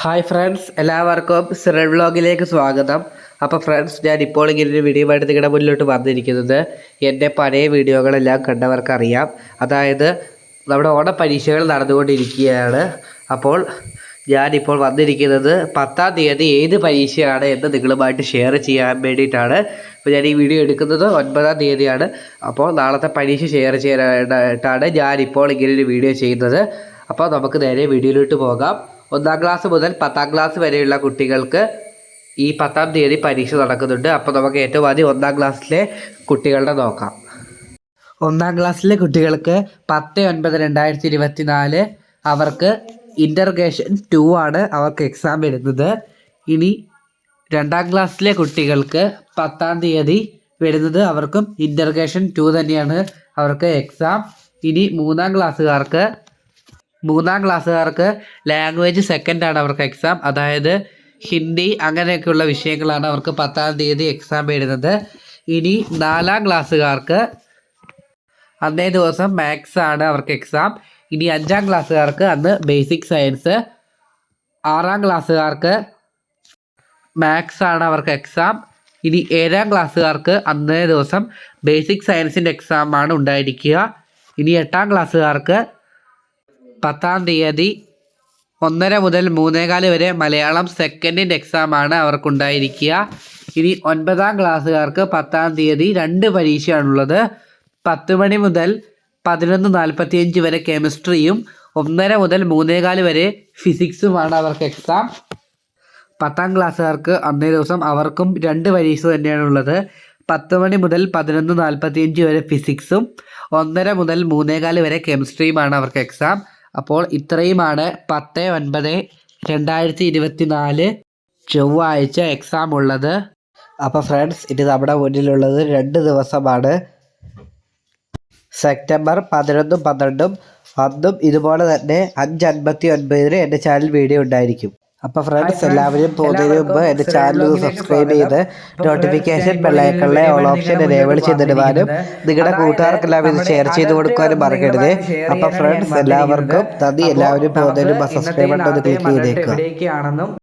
Hi friends എല്ലാവർക്കും സിറൽ വ്ളോഗിലേക്ക് സ്വാഗതം. അപ്പോൾ ഫ്രണ്ട്സ് ഞാൻ ഇപ്പോൾ ഇങ്ങനെ ഒരു വീഡിയോ ആയിട്ട് നിങ്ങളുടെ മുന്നിലോട്ട് വന്നിരിക്കുന്നത്. എന്റെ പഴയ വീഡിയോകളെല്ലാം കണ്ടവർക്കറിയാം. അതായത് നമ്മുടെ ഓണ പരീക്ഷകൾ നടന്നുകൊണ്ടിരിക്കുകയാണ്. അപ്പോൾ ഞാനിപ്പോൾ വന്നിരിക്കുന്നത് പത്താം തീയതി ഏത് പരീക്ഷയാണ് എന്ന് നിങ്ങളുമായിട്ട് ഷെയർ ചെയ്യാൻ വേണ്ടിയിട്ടാണ്. അപ്പോൾ ഞാൻ ഈ വീഡിയോ എടുക്കുന്നത് ഒൻപതാം തീയതിയാണ്. അപ്പോൾ നാളത്തെ പരീക്ഷ ഷെയർ ചെയ്യാനായിട്ടാണ് ഞാനിപ്പോൾ ഇങ്ങനെ ഒരു വീഡിയോ ചെയ്യുന്നത്. അപ്പോൾ നമുക്ക് നേരെ വീഡിയോയിലോട്ട് പോകാം. ഒന്നാം ക്ലാസ് മുതൽ പത്താം ക്ലാസ് വരെയുള്ള കുട്ടികൾക്ക് ഈ പത്താം തീയതി പരീക്ഷ നടക്കുന്നുണ്ട്. അപ്പോൾ നമുക്ക് ഏറ്റവും ആദ്യം ഒന്നാം ക്ലാസ്സിലെ കുട്ടികളുടെ നോക്കാം. ഒന്നാം ക്ലാസ്സിലെ കുട്ടികൾക്ക് പത്ത് ഒൻപത് രണ്ടായിരത്തി ഇരുപത്തി നാല് അവർക്ക് ഇന്റർഗേഷൻ ടു ആണ് അവർക്ക് എക്സാം വരുന്നത്. ഇനി രണ്ടാം ക്ലാസ്സിലെ കുട്ടികൾക്ക് പത്താം തീയതി വരുന്നത് അവർക്കും ഇന്റർഗേഷൻ ടു തന്നെയാണ് അവർക്ക് എക്സാം ഇനി മൂന്നാം ക്ലാസ്സുകാർക്ക് മൂന്നാം ക്ലാസ്സുകാർക്ക് ലാംഗ്വേജ് സെക്കൻഡ് ആണ് അവർക്ക് എക്സാം അതായത് ഹിന്ദി അങ്ങനെയൊക്കെയുള്ള വിഷയങ്ങളാണ് അവർക്ക് പത്താം തീയതി എക്സാം എഴുതുന്നത്. ഇനി നാലാം ക്ലാസ്സുകാർക്ക് അന്നേ ദിവസം മാത്സ് ആണ് അവർക്ക് എക്സാം ഇനി അഞ്ചാം ക്ലാസ്സുകാർക്ക് അന്ന് ബേസിക് സയൻസ് ആറാം ക്ലാസ്സുകാർക്ക് മാത്സ് ആണ് അവർക്ക് എക്സാം ഇനി ഏഴാം ക്ലാസ്സുകാർക്ക് അന്നേ ദിവസം ബേസിക് സയൻസിന്റെ എക്സാം ആണ് ഉണ്ടായിരിക്കുക. ഇനി എട്ടാം ക്ലാസ്സുകാർക്ക് പത്താം തീയതി ഒന്നര മുതൽ മൂന്നേകാൽ വരെ മലയാളം സെക്കൻഡിന്റെ എക്സാമാണ് അവർക്കുണ്ടായിരിക്കുക. ഇനി ഒൻപതാം ക്ലാസ്സുകാർക്ക് പത്താം തീയതി രണ്ട് പരീക്ഷയാണുള്ളത്. പത്ത് മണി മുതൽ പതിനൊന്ന് നാൽപ്പത്തിയഞ്ച് വരെ കെമിസ്ട്രിയും ഒന്നര മുതൽ മൂന്നേകാൽ വരെ ഫിസിക്സുമാണ് അവർക്ക് എക്സാം പത്താം ക്ലാസ്സുകാർക്ക് അന്നേ ദിവസം അവർക്കും രണ്ട് പരീക്ഷ തന്നെയാണുള്ളത്. പത്ത് മണി മുതൽ പതിനൊന്ന് നാൽപ്പത്തിയഞ്ച് വരെ ഫിസിക്സും ഒന്നര മുതൽ മൂന്നേകാൽ വരെ കെമിസ്ട്രിയുമാണ് അവർക്ക് എക്സാം അപ്പോൾ ഇത്രയുമാണ് പത്ത് ഒൻപത് രണ്ടായിരത്തി ഇരുപത്തി നാല് ചൊവ്വാഴ്ച എക്സാം ഉള്ളത്. അപ്പോൾ ഫ്രണ്ട്സ് ഇനി നമ്മുടെ മുന്നിലുള്ളത് രണ്ട് ദിവസമാണ്. സെപ്റ്റംബർ പതിനൊന്നും പന്ത്രണ്ടും അന്നും ഇതുപോലെ തന്നെ അഞ്ച് അൻപത്തി ഒൻപതിന് എന്റെ ചാനൽ വീഡിയോ ഉണ്ടായിരിക്കും. അപ്പോൾ ഫ്രണ്ട്സ് എല്ലാവരും പോകുന്നതിന് മുമ്പ് എന്റെ ചാനൽ ഒന്ന് സബ്സ്ക്രൈബ് ചെയ്ത് നോട്ടിഫിക്കേഷൻ ബെല്ലൈക്കളിലെ ഓൾ ഓപ്ഷൻ എനേബിൾ ചെയ്തിടുവാനും നിങ്ങളുടെ കൂട്ടുകാർക്കെല്ലാം ഇത് ഷെയർ ചെയ്ത് കൊടുക്കാനും മറക്കരുത്. അപ്പോൾ ഫ്രണ്ട്സ് എല്ലാവർക്കും നന്ദി എല്ലാവരും പോകുന്നതിന് മുമ്പ് സബ്സ്ക്രൈബ് ബട്ടൺ ക്ലിക്ക് ചെയ്തേക്കുക.